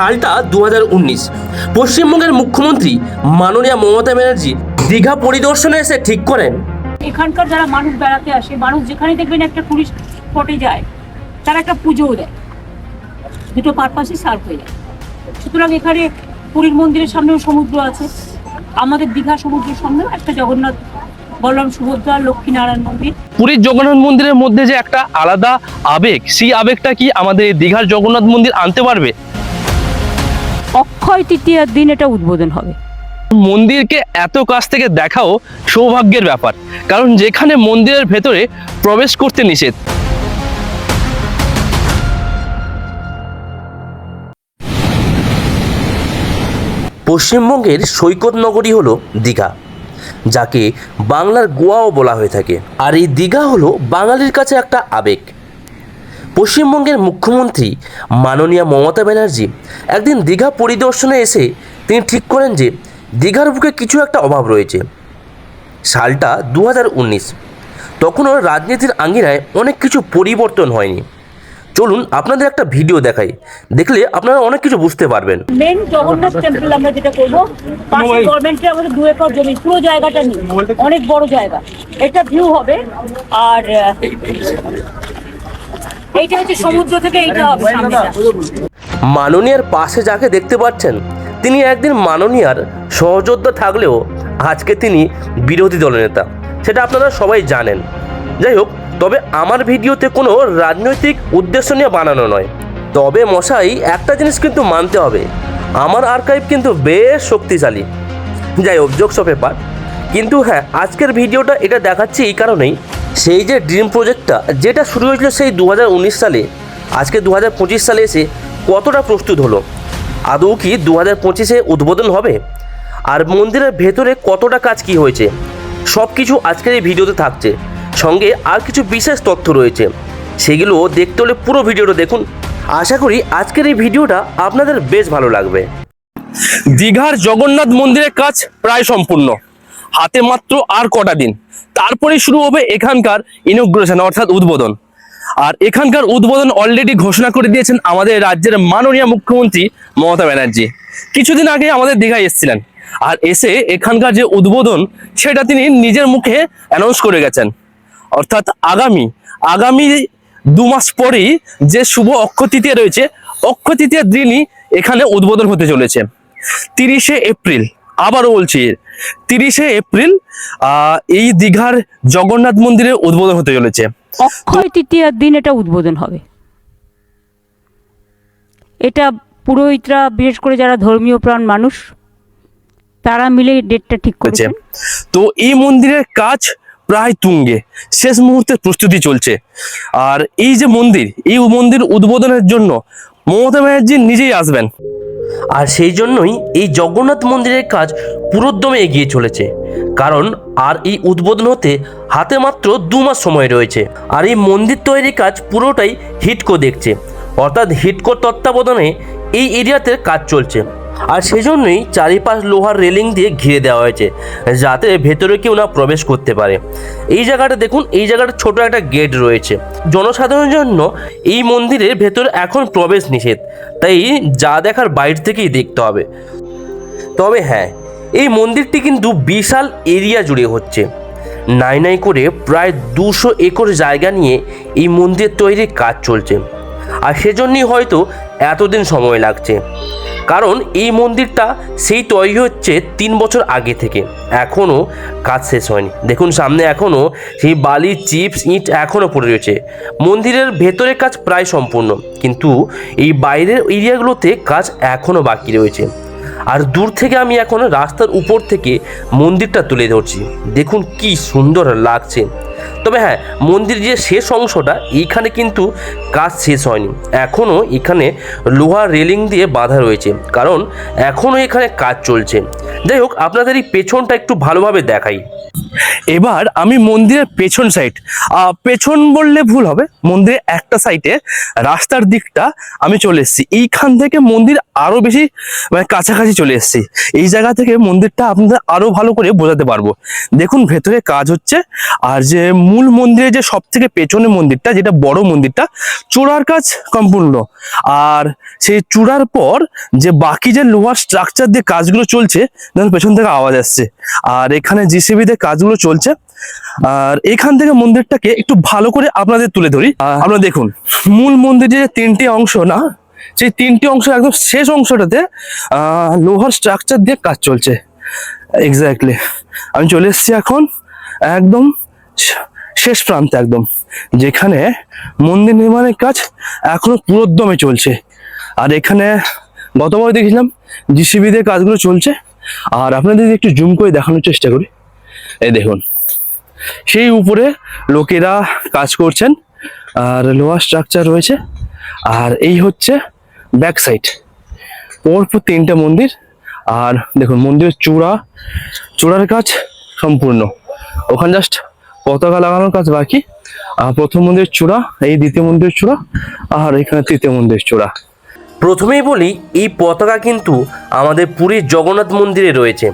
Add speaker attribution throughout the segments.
Speaker 1: সালটা দু পশ্চিমবঙ্গের মুখ্যমন্ত্রী মাননীয় মমতা ব্যানার্জি দীঘা পরিদর্শনে এসে ঠিক করেন।
Speaker 2: এখানকার যারা মানুষ বেড়াতে আসে মানুষ যেখানে দেখবেন একটা টুরিস্ট স্পটে যায় তারা একটা পুজোও দেয়। দুটো পারপাসই সার্ভ হয়ে যায়। সুতরাং এখানে পুরীর মন্দিরের সামনেও সমুদ্র আছে। আমাদের দীঘা সমুদ্রের সামনেও একটা জগন্নাথ বলরাম সুভদ্রা লক্ষ্মীনারায়ণ মন্দির।
Speaker 3: পুরীর জগন্নাথ মন্দিরের মধ্যে যে একটা আলাদা আবেগ সেই আবেগটা কি আমাদের দীঘার জগন্নাথ মন্দির আনতে পারবে?
Speaker 2: অক্ষয় তৃতীয়ার দিন এটা উদ্বোধন হবে।
Speaker 3: মন্দিরকে এত কাছ থেকে দেখাও সৌভাগ্যের ব্যাপার কারণ যেখানে মন্দিরের ভেতরে প্রবেশ করতে নিষেধ।
Speaker 1: পশ্চিমবঙ্গের সৈকত নগরী হলো দীঘা যাকে বাংলার গোয়াও বলা হয়ে থাকে। আর এই দীঘা হলো বাঙালির কাছে একটা আবেগ। পশ্চিমবঙ্গের মুখ্যমন্ত্রী মাননীয় মমতা ব্যানার্জি একদিন দীঘা পরিদর্শনে এসে তিনি ঠিক করেন যে দীঘার বুকে কিছু একটা অভাব রয়েছে। সালটা দু হাজার উনিশ। তখনও রাজনীতির আঙ্গিনায় অনেক কিছু পরিবর্তন হয়নি। চলুন আপনাদের একটা ভিডিও দেখাই। দেখলে আপনারা অনেক কিছু বুঝতে পারবেন।
Speaker 2: মেন জগন্নাথ টেম্পল আমরা যেটা করব পাশে গভর্নমেন্টের আমাদের দু একর জমি পুরো জায়গাটা নেই অনেক বড় জায়গা। এটা ভিউ হবে। আর এইটা হচ্ছে সমুদ্র থেকে এইটা হবে
Speaker 1: মাননীয়ার পাশে যাকে দেখতে পাচ্ছেন তিনি একদিন মাননীয়ার সহযোদ্ধা থাকলেও আজকে তিনি বিরোধী দলনেতা সেটা আপনারা সবাই জানেন। যাই হোক তবে আমার ভিডিওতে কোনো রাজনৈতিক উদ্দেশ্য নিয়ে বানানো নয়। তবে মশাই একটা জিনিস কিন্তু মানতে হবে। আমার আর্কাইভ কিন্তু বেশ শক্তিশালী। যাই হোক জোকস পেপার কিন্তু হ্যাঁ আজকের ভিডিওটা এটা দেখাচ্ছি এই কারণেই সেই যে ড্রিম প্রজেক্টটা যেটা শুরু হয়েছিল সেই দু হাজার উনিশ সালে, আজকে দু হাজার পঁচিশ সালে এসে কতটা প্রস্তুত হলো? আদৌ কি দু হাজার পঁচিশে উদ্বোধন হবে? আর মন্দিরের ভেতরে কতটা কাজ কি হয়েছে? সব কিছু আজকের এই ভিডিওতে থাকছে। সঙ্গে আর কিছু বিশেষ তথ্য রয়েছে। সেগুলো দেখতে হলে পুরো ভিডিওটা দেখুন। আশা করি আজকের এই ভিডিওটা আপনাদের বেশ ভালো লাগবে।
Speaker 3: দীঘার জগন্নাথ মন্দিরের কাজ প্রায় সম্পূর্ণ। হাতে মাত্র আর কটা দিন। তারপরে শুরু হবে এখানকার ইনোগ্রেশন অর্থাৎ উদ্বোধন। আর এখানকার উদ্বোধন অলরেডি ঘোষণা করে দিয়েছেন আমাদের রাজ্যের মাননীয় মুখ্যমন্ত্রী মমতা ব্যানার্জি। কিছুদিন আগে আমাদের দীঘায় এসেছিলেন। আর এসে এখানকার যে উদ্বোধন, সেটা তিনি নিজের মুখে অ্যানাউন্স করে গেছেন। অর্থাৎ আগামী আগামী দু মাস পরেই যে শুভ অক্ষয় তৃতীয়া রয়েছে অক্ষয় তৃতীয়ার দিনই এখানে উদ্বোধন হতে চলেছে। তিরিশে এপ্রিল, আবারও বলছি তিরিশে এপ্রিল এই দীঘার জগন্নাথ মন্দিরে উদ্বোধন হতে চলেছে।
Speaker 2: অক্ষয় তৃতীয়ার দিন এটা উদ্বোধন হবে। এটা পুরোহিতরা বিশেষ করে যারা ধর্মীয় প্রাণ মানুষ তারা মিলে ডেটটা ঠিক
Speaker 3: হয়েছে
Speaker 2: করেছেন।
Speaker 3: তো এই মন্দিরের কাজ প্রায় তুঙ্গে। শেষ মুহূর্তে প্রস্তুতি চলছে। আর এই যে মন্দির এই মন্দির উদ্বোধনের জন্য মমতা ব্যানার্জি নিজেই আসবেন।
Speaker 1: আর সেই জন্যই এই জগন্নাথ মন্দিরের কাজ পুরোদমে এগিয়ে চলেছে। কারণ আর এই উদ্বোধন হতে হাতে মাত্র দু মাস সময় রয়েছে। আর এই মন্দির তৈরির কাজ পুরোটাই হিটকো দেখছে। অর্থাৎ হিটকোর তত্ত্বাবধানে এই এরিয়াতে কাজ চলছে। আর সেজন্যই চারিপাশ লোহার রেলিং দিয়ে ঘিরে দেওয়া হয়েছে, যাতে ভেতরে কেউ না প্রবেশ করতে পারে। এই জায়গাটা দেখুন, এই জায়গাটা ছোট একটা গেট রয়েছে। জনসাধারণের জন্য এই মন্দিরের ভেতরে এখন প্রবেশ নিষেধ, তাই যা দেখার বাইরে থেকেই দেখতে হবে। তবে হ্যাঁ এই মন্দিরটি কিন্তু বিশাল এরিয়া জুড়ে হচ্ছে। নাই নাই করে প্রায় দুশো একর জায়গা নিয়ে এই মন্দির তৈরির কাজ চলছে। আর সেজন্যই হয়তো এতদিন সময় লাগছে। কারণ এই মন্দিরটা সেই তৈরি হচ্ছে তিন বছর আগে থেকে। এখনও কাজ শেষ হয়নি। দেখুন সামনে এখনও সেই বালি চিপস, ইট এখনও পড়ে রয়েছে। মন্দিরের ভেতরের কাজ প্রায় সম্পূর্ণ, কিন্তু এই বাইরের এরিয়াগুলোতে কাজ এখনও বাকি রয়েছে। আর দূর থেকে আমি এখন রাস্তার উপর থেকে মন্দিরটা তুলে ধরছি। দেখুন কি সুন্দর লাগছে। তবে হ্যাঁ মন্দির যে শেষ অংশটা এইখানে কিন্তু কাজ শেষ হয়নি। এখনও এখানে লোহার রেলিং দিয়ে বাধা রয়েছে। কারণ এখনও এখানে কাজ চলছে। যাই হোক, আপনাদের এই পেছনটা একটু ভালোভাবে দেখাই।
Speaker 3: এবার আমি মন্দিরের পেছন সাইড পেছন বললে ভুল হবে, মন্দিরের একটা সাইডে রাস্তার দিকটা আমি চলে এসেছি। এইখান থেকে মন্দির আরও বেশি মানে কাছাকাছি চলে এসেছি। এই জায়গা থেকে মন্দিরটা আপনাদের আরও ভালো করে বোঝাতে পারব। দেখুন, ভেতরে কাজ হচ্ছে, আর যে মূল মন্দিরে যে সব থেকে পেছনে মন্দিরটা, যেটা বড় মন্দিরটা, চূড়ার কাজ সম্পূর্ণ। আর সেই চূড়ার পর যে বাকি যে লোহার স্ট্রাকচার দিয়ে কাজগুলো চলছে পেছন থেকে আওয়াজ আসছে। আর এখানে জিসিবি দিয়ে কাজগুলো চলছে। আর এখান থেকে মন্দিরটাকে একটু ভালো করে আপনাদের তুলে ধরি। আপনারা দেখুন মূল মন্দিরের যে তিনটি অংশ না সেই তিনটি অংশ একদম শেষ অংশটাতে লোহার স্ট্রাকচার দিয়ে কাজ চলছে। এক্স্যাক্টলি আমি চলে এসেছি এখন একদম শেষ প্রান্তে একদম যেখানে মন্দির নির্মাণের কাজ এখনও পুরোদমে চলছে। আর এখানে গতবার দেখেছিলাম জিসিবি দিয়ে কাজগুলো চলছে। আর আপনাদের একটু জুম করে দেখানোর চেষ্টা করি। এই দেখুন। সেই উপরে লোকেরা কাজ করছেন, আর লোয়ার স্ট্রাকচার রয়েছে, আর এই হচ্ছে ব্যাক সাইড পরপর তিনটে মন্দির, আর দেখুন, মন্দিরের চূড়া, চূড়ার কাজ সম্পূর্ণ। ওখানে জাস্ট পতাকা লাগানোর কাজ বাকি। আর প্রথম মন্দিরের চূড়া, এই দ্বিতীয় মন্দিরের চূড়া, আর এখানে তৃতীয় মন্দিরের চূড়া।
Speaker 1: প্রথমেই বলি, এই পতাকা কিন্তু আমাদের পুরীর জগন্নাথ মন্দিরে রয়েছে।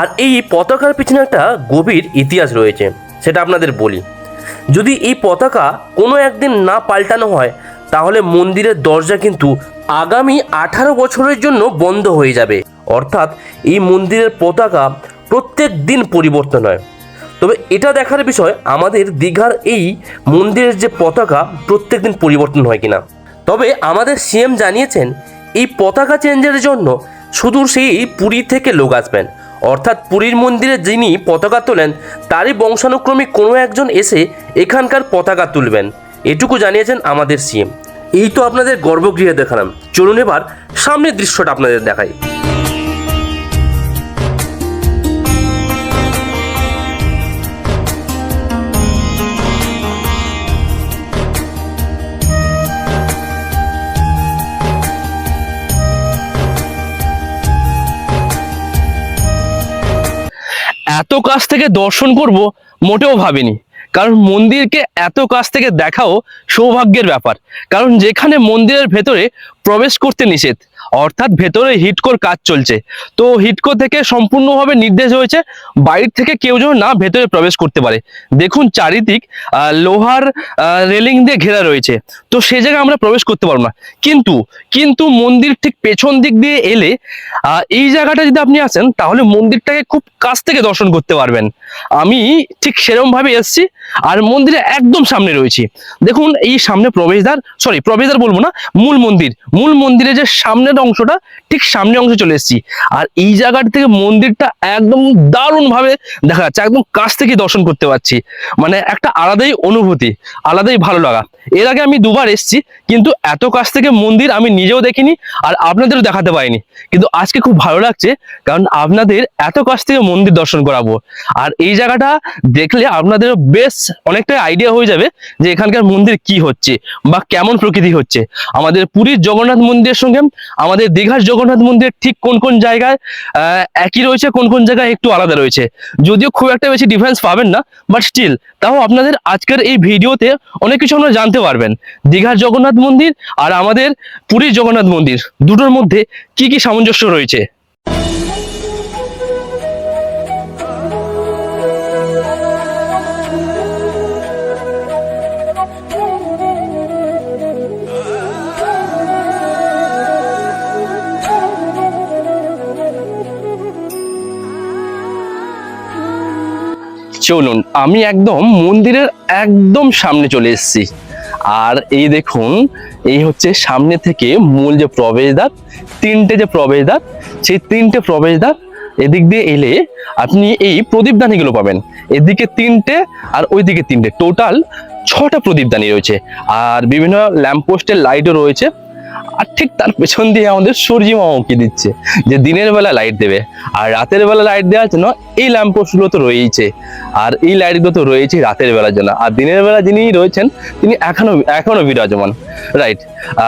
Speaker 1: আর এই পতাকার পিছনে একটা গভীর ইতিহাস রয়েছে, সেটা আপনাদের বলি। যদি এই পতাকা কোনো একদিন না পাল্টানো হয়, তাহলে মন্দিরের দরজা কিন্তু আগামী আঠারো বছরের জন্য বন্ধ হয়ে যাবে। অর্থাৎ এই মন্দিরের পতাকা প্রত্যেক দিন পরিবর্তন হয়। তবে এটা দেখার বিষয়, আমাদের দীঘার এই মন্দিরের যে পতাকা প্রত্যেক দিন পরিবর্তন হয় কিনা। তবে আমাদের সিএম জানিয়েছেন, এই পতাকা চেঞ্জের জন্য শুধু সেই পুরী থেকে লোক আসবেন। অর্থাৎ পুরীর মন্দিরে যিনি পতাকা তোলেন, তারই বংশানুক্রমিক কোনো একজন এসে এখানকার পতাকা তুলবেন। এটুকু জানিয়েছেন আমাদের সিএম। এই তো আপনাদের গর্ভগৃহে দেখালাম। চলুন এবার সামনের দৃশ্যটা আপনাদের দেখাই।
Speaker 3: এত কাছ থেকে দর্শন করব মোটেও ভাবিনি। কারণ মন্দিরকে এত কাছ থেকে দেখাও সৌভাগ্যের ব্যাপার। কারণ যেখানে মন্দিরের ভেতরে প্রবেশ করতে নিষেধ অর্থাৎ ভেতরে হিটকোর কাজ চলছে। তো হিটকো থেকে সম্পূর্ণভাবে নির্দেশ হয়েছে বাইর থেকে কেউ যেন না ভেতরে প্রবেশ করতে পারে। দেখুন চারিদিক লোহার রেলিং দিয়ে ঘেরা রয়েছে। তো সে জায়গায় আমরা প্রবেশ করতে পারব না। কিন্তু কিন্তু মন্দির ঠিক পেছন দিক দিয়ে এলে এই জায়গাটা যদি আপনি আসেন, তাহলে মন্দিরটাকে খুব কাছ থেকে দর্শন করতে পারবেন। আমি ঠিক সেরকম ভাবে এসেছি আর মন্দিরে একদম সামনে রয়েছি। দেখুন এই সামনে প্রবেশদ্বার সরি প্রবেশদ্বার বলব না, মূল মন্দির। মূল মন্দিরে যে সামনের অংশটা ঠিক সামনে অংশে চলে এসেছি। আর এই জায়গাটা থেকে মন্দিরটা একদম দারুণ ভাবে দেখা যাচ্ছে, একদম কাছ থেকে দর্শন করতে পারছি। মানে একটা আলাদাই অনুভূতি, আলাদাই ভালো লাগা। এর আগে আমি দুবার এসেছি, কিন্তু এত কাছ থেকে মন্দির আমি নিজেও দেখিনি আর আপনাদেরও দেখাতে পারিনি। কিন্তু আজকে খুব ভালো লাগছে, কারণ আপনাদের এত কাছ থেকে মন্দির দর্শন করাবো। আর এই জায়গাটা দেখলে আপনাদের বেশ অনেকটা আইডিয়া হয়ে যাবে যে এখানকার মন্দির কি হচ্ছে বা কেমন প্রকৃতি হচ্ছে। আমাদের পুরীর জগন্নাথ মন্দিরের সঙ্গে, আমাদের দীঘার জগন্নাথ মন্দির ঠিক কোন কোন জায়গায় একই রয়েছে, কোন কোন জায়গায় একটু আলাদা রয়েছে। যদিও খুব একটা বেশি ডিফারেন্স পাবেন না বাট স্টিল তাও আপনাদের আজকের এই ভিডিওতে অনেক কিছু আমরা জানতে পারবেন। দীঘার জগন্নাথ মন্দির আর আমাদের পুরীর জগন্নাথ মন্দির। দুটোর মধ্যে কি কি সামঞ্জস্য রয়েছে? চলুন, আমি একদম মন্দিরের একদম সামনে চলে এসেছি। আর এই দেখুন, এই হচ্ছে সামনে থেকে মূল যে প্রবেশদ্বার, তিনটে যে প্রবেশদ্বার, সেই তিনটে প্রবেশদ্বার এদিক দিয়ে এলে আপনি এই প্রদীপদানিগুলো পাবেন। এদিকে তিনটে আর ওই ওইদিকে তিনটে। টোটাল ছটা প্রদীপদানি রয়েছে। আর বিভিন্ন ল্যাম্পপোস্টের লাইটও রয়েছে। আর ঠিক তার পেছন দিয়ে আমাদের সূর্য মামা দিচ্ছে, যে দিনের বেলা লাইট দেবে আর রাতের বেলা লাইট দেওয়ার জন্য এই ল্যাম্পপোস্টগুলো তো রয়েইছে। আর এই লাইটগুলো তো রয়েছে রাতের বেলার জন্য। আর দিনের বেলা যিনি রয়েছেন, তিনি এখনও এখনও বিরাজমান। রাইট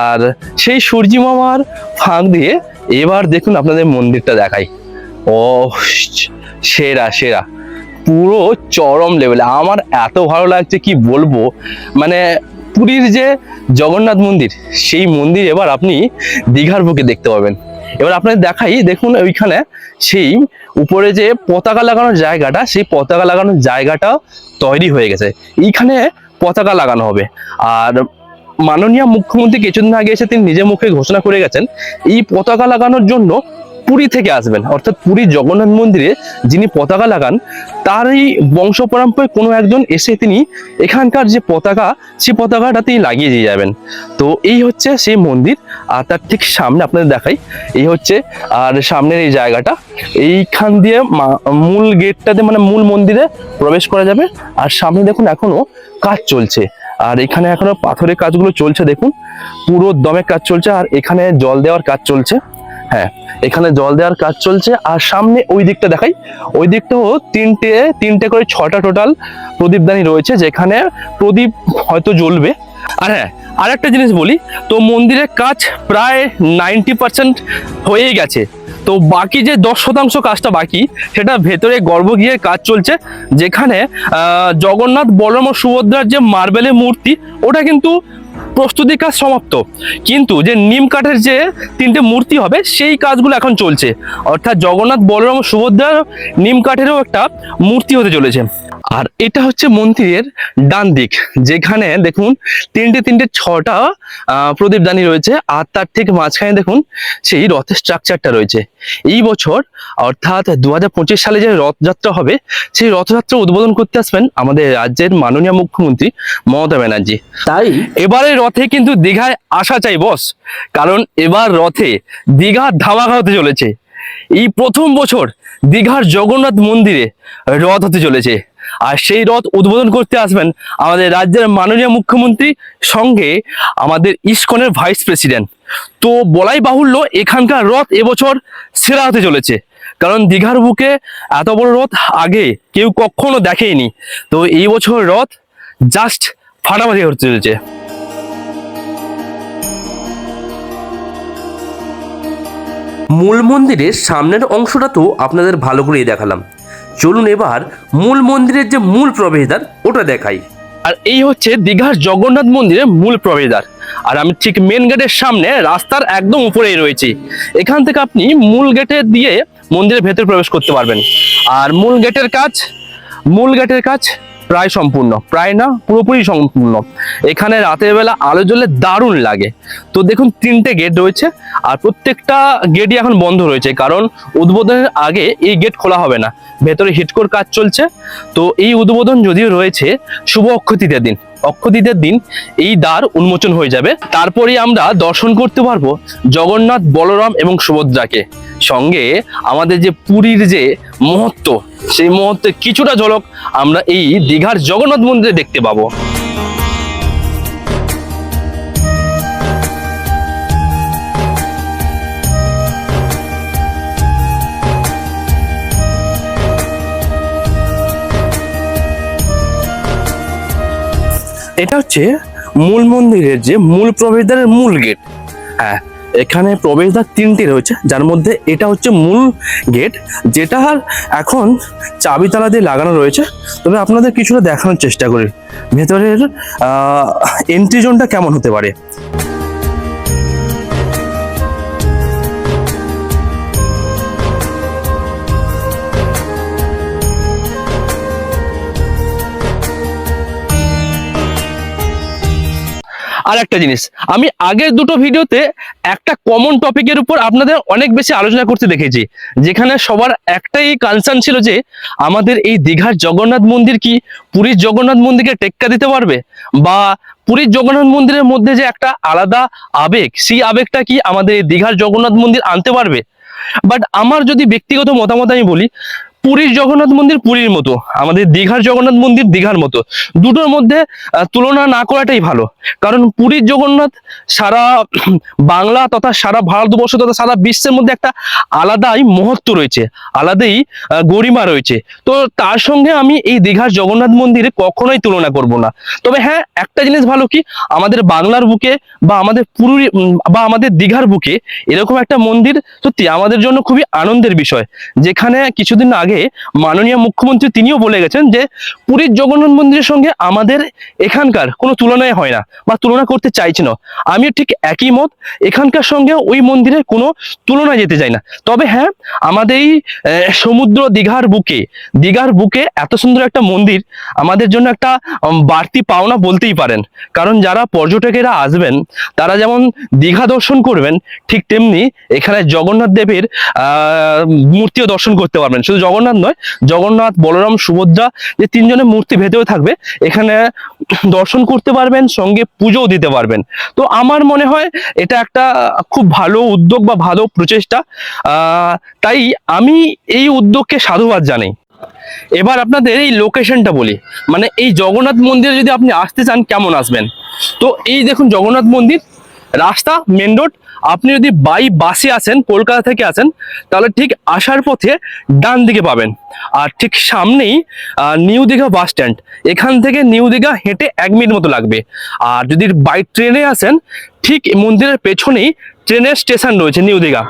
Speaker 3: আর সেই সূর্য মামার ফাঁক দিয়ে এবার দেখুন আপনাদের মন্দিরটা দেখাই। ও সেরা সেরা। পুরো চরম লেভেলে আমার এত ভালো লাগছে কি বলব? মানে পুরীর যে জগন্নাথ মন্দির, সেই মন্দির এবার আপনি দীঘার বুকে দেখতে পাবেন। এবার আপনাদের দেখাই, দেখুন ওইখানে সেই উপরে যে পতাকা লাগানোর জায়গাটা, সেই পতাকা লাগানোর জায়গাটা তৈরি হয়ে গেছে। এইখানে পতাকা লাগানো হবে। আর মাননীয় মুখ্যমন্ত্রী কিছুদিন আগে এসে তিনি নিজের মুখে ঘোষণা করে গেছেন, এই পতাকা লাগানোর জন্য পুরী থেকে আসবেন, অর্থাৎ পুরী জগন্নাথ মন্দিরে যিনি পতাকা লাগান, তারই বংশ পরম্পরায় কোনো একজন এসে তিনি এখানকার যে পতাকা, সেই পতাকাটা তিনি লাগিয়ে দিয়ে যাবেন। তো এই হচ্ছে সেই মন্দির, আর তার ঠিক সামনে আপনাদের দেখাই, এই হচ্ছে, আর সামনের এই জায়গাটা, এইখান দিয়ে মূল গেটটাতে মানে মূল মন্দিরে প্রবেশ করা যাবে, আর সামনে দেখুন এখনও কাজ চলছে, আর এখানে এখনও পাথরের কাজগুলো চলছে দেখুন, পুরো দমে কাজ চলছে, আর এখানে জল দেওয়ার কাজ চলছে। হ্যাঁ এখানে জল দেওয়ার কাজ চলছে। আর সামনে ওই দিকটা দেখাই। ওই দিকটাও তিনটে তিনটে করে ছটা টোটাল প্রদীপদানি রয়েছে, যেখানে প্রদীপ হয়তো জ্বলবে। আর হ্যাঁ আর একটা জিনিস বলি, তো মন্দিরের কাজ প্রায় নাইনটি পার্সেন্ট হয়েই গেছে। তো বাকি যে দশ শতাংশ কাজটা বাকি, সেটা ভেতরে গর্ব গিয়ে কাজ চলছে, যেখানে জগন্নাথ বলরাম ও সুভদ্রার যে মার্বেলের মূর্তি, ওটা কিন্তু প্রস্তুতি কাজ সমাপ্ত। কিন্তু যে নিম কাঠের যে তিনটে মূর্তি হবে সেই কাজগুলো এখন চলছে। অর্থাৎ জগন্নাথ বলরাম সুভদ্রা নিম কাঠেরও একটা মূর্তি হতে চলেছে। আর এটা হচ্ছে মন্দিরের ডান দিক যেখানে দেখুন তিনটে তিনটে ছটা প্রদীপদানি রয়েছে। আর তার ঠিক মাঝখানে দেখুন সেই রথের স্ট্রাকচারটা রয়েছে। এই বছর অর্থাৎ দু হাজার পঁচিশ সালে যে রথযাত্রা হবে সেই রথযাত্রা উদ্বোধন করতে আসবেন আমাদের রাজ্যের মাননীয় মুখ্যমন্ত্রী মমতা ব্যানার্জি।
Speaker 1: তাই
Speaker 3: এবারে রথে কিন্তু দীঘায় আসা চাই বস কারণ এবার রথে দীঘা ধামাকা হতে চলেছে। এই প্রথম বছর দীঘার জগন্নাথ মন্দিরে রথ হতে চলেছে। আর সেই রথ উদ্বোধন করতে আসবেন আমাদের রাজ্যের মাননীয় মুখ্যমন্ত্রী, সঙ্গে আমাদের ইস্কনের ভাইস প্রেসিডেন্ট তো বলাই বাহুল্য এখানকার রথ এবছর সেরা হতে চলেছে। কারণ দীঘার বুকে এত বড় রথ আগে কেউ কখনো দেখেনি তো এই বছর রথ জাস্ট ফাটাফাটি হতে চলেছে।
Speaker 1: মূল মন্দিরের সামনের অংশটা তো আপনাদের ভালো করেই দেখালাম। চলুন এবার মূল মন্দিরের যে মূল প্রবেশদ্বার, ওটা দেখাই।
Speaker 3: আর এই হচ্ছে দীঘার জগন্নাথ মন্দিরের মূল প্রবেশদ্বার। আর আমি ঠিক মেন গেটের সামনে রাস্তার একদম উপরেই রয়েছি। এখান থেকে আপনি মূল গেটে দিয়ে মন্দিরের ভেতরে প্রবেশ করতে পারবেন। আর মূল গেটের কাজ, মূল গেটের কাজ প্রায় সম্পূর্ণ, প্রায় না, পুরোপুরি সম্পূর্ণ। এখানে রাতের বেলা আলো জ্বলে দারুণ লাগে। তো দেখুন, তিনটে গেট রয়েছে আর প্রত্যেকটা গেটই এখন বন্ধ রয়েছে কারণ উদ্বোধনের আগে এই গেট খোলা হবে না। ভেতরে হিটকোর কাজ চলছে। তো এই উদ্বোধন যদিও রয়েছে, শুভ অক্ষতিদের দিন। অক্ষতিদের দিন এই দ্বার উন্মোচন হয়ে যাবে। তারপরেই আমরা দর্শন করতে পারব জগন্নাথ, বলরাম এবং সুভদ্রাকে। সঙ্গে আমাদের যে পুরীর যে মহত্ব, সেই মুহূর্তে কিছুটা ঝলক আমরা এই দীঘার জগন্নাথ মন্দিরে দেখতে পাবো। এটা হচ্ছে মূল মন্দিরের যে মূল প্রবেশদ্বারের মূল গেট। হ্যাঁ এখানে প্রবেশদ্বার তিনটি রয়েছে, যার মধ্যে এটা হচ্ছে মূল গেট, যেটা এখন চাবি তালা দিয়ে লাগানো রয়েছে। তবে আপনাদের কিছুটা দেখানোর চেষ্টা করি। ভেতরের এন্ট্রি জোনটা কেমন হতে পারে? আর একটা জিনিস, আমি আগের দুটো ভিডিওতে একটা কমন টপিকের উপর আপনাদের অনেক বেশি আলোচনা করতে দেখেছি, যেখানে সবার একটাই কনসার্ন ছিল যে, আমাদের এই দীঘার জগন্নাথ মন্দির কি পুরীর জগন্নাথ মন্দিরকে টেক্কা দিতে পারবে? বা পুরীর জগন্নাথ মন্দিরের মধ্যে যে একটা আলাদা আবেগ, সেই আবেগটা কি আমাদের এই দীঘার জগন্নাথ মন্দির আনতে পারবে? বাট আমার যদি ব্যক্তিগত মতামত আমি বলি পুরীর জগন্নাথ মন্দির পুরীর মতো। আমাদের দীঘার জগন্নাথ মন্দির দীঘার মতো। দুটোর মধ্যে তুলনা না করাটাই ভালো। কারণ পুরীর জগন্নাথ সারা বাংলা তথা সারা ভারতবর্ষ তথা সারা বিশ্বের মধ্যে একটা আলাদাই মহত্ব রয়েছে। আলাদাই গরিমা রয়েছে। তো তার সঙ্গে আমি এই দীঘার জগন্নাথ মন্দিরে কখনোই তুলনা করব না। তবে হ্যাঁ একটা জিনিস ভালো কি? আমাদের বাংলার বুকে বা আমাদের পুরী বা আমাদের দীঘার বুকে এরকম একটা মন্দির সত্যি আমাদের জন্য খুবই আনন্দের বিষয়। যেখানে কিছুদিন আগে আগে মাননীয় মুখ্যমন্ত্রী তিনিও বলে গেছেন যে পুরীর জগন্নাথ মন্দিরের সঙ্গে আমাদের এখানকার কোনো তুলনায় হয় না বা তুলনা করতে চাইছি না। আমিও ঠিক একই মত, এখানকার সঙ্গে ওই মন্দিরের কোনো তুলনা যেতে চাই না। তবে হ্যাঁ আমাদের এই সমুদ্র দীঘার বুকে দীঘার বুকে এত সুন্দর একটা মন্দির আমাদের জন্য একটা বাড়তি পাওনা বলতেই পারেন। কারণ যারা পর্যটকেরা আসবেন, তারা যেমন দীঘা দর্শন করবেন, ঠিক তেমনি এখানে জগন্নাথ দেবের মূর্তিও দর্শন করতে পারবেন। শুধু জগন্নাথ নয়, জগন্নাথ, বলরাম, সুভদ্রা যে তিনজনের মূর্তি ভেতরে থাকবে, এখানে দর্শন করতে পারবেন, সঙ্গে পুজোও দিতে পারবেন। তো আমার মনে হয় এটা একটা খুব ভালো উদ্যোগ বা ভালো প্রচেষ্টা। তাই আমি এই উদ্যোগকে সাধুবাদ জানাই। এবার আপনাদের এই লোকেশনটা বলি। মানে এই জগন্নাথ মন্দিরে যদি আপনি আসতে চান, কেমন আসবেন? তো এই দেখুন জগন্নাথ মন্দির রাস্তা মেন রোড আপনি যদি বাই বাসে আসেন, কলকাতা থেকে আসেন, তাহলে ঠিক আসার পথে ডান দিকে পাবেন। আর ঠিক সামনেই নিউ দীঘা বাস স্ট্যান্ড এখান থেকে নিউ দীঘা হেঁটে এক মিনিট মতো লাগবে। আর যদি বাই ট্রেনে আসেন, ঠিক মন্দিরের পেছনেই ট্রেনের স্টেশন রয়েছে নিউ দীঘা।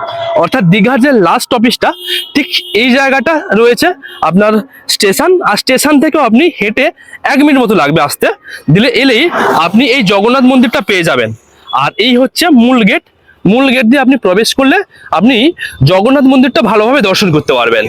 Speaker 3: অর্থাৎ দীঘার যে লাস্ট অফিসটা ঠিক এই জায়গাটা রয়েছে আপনার স্টেশন আর স্টেশন থেকেও আপনি হেঁটে এক মিনিট মতো লাগবে আসতে। দিলে এলেই আপনি এই জগন্নাথ মন্দিরটা পেয়ে যাবেন। আর এই হচ্ছে মূল গেট। মূল গেট দিয়ে আপনি প্রবেশ করলে আপনি জগন্নাথ মন্দিরটা ভালোভাবে দর্শন করতে পারবেন।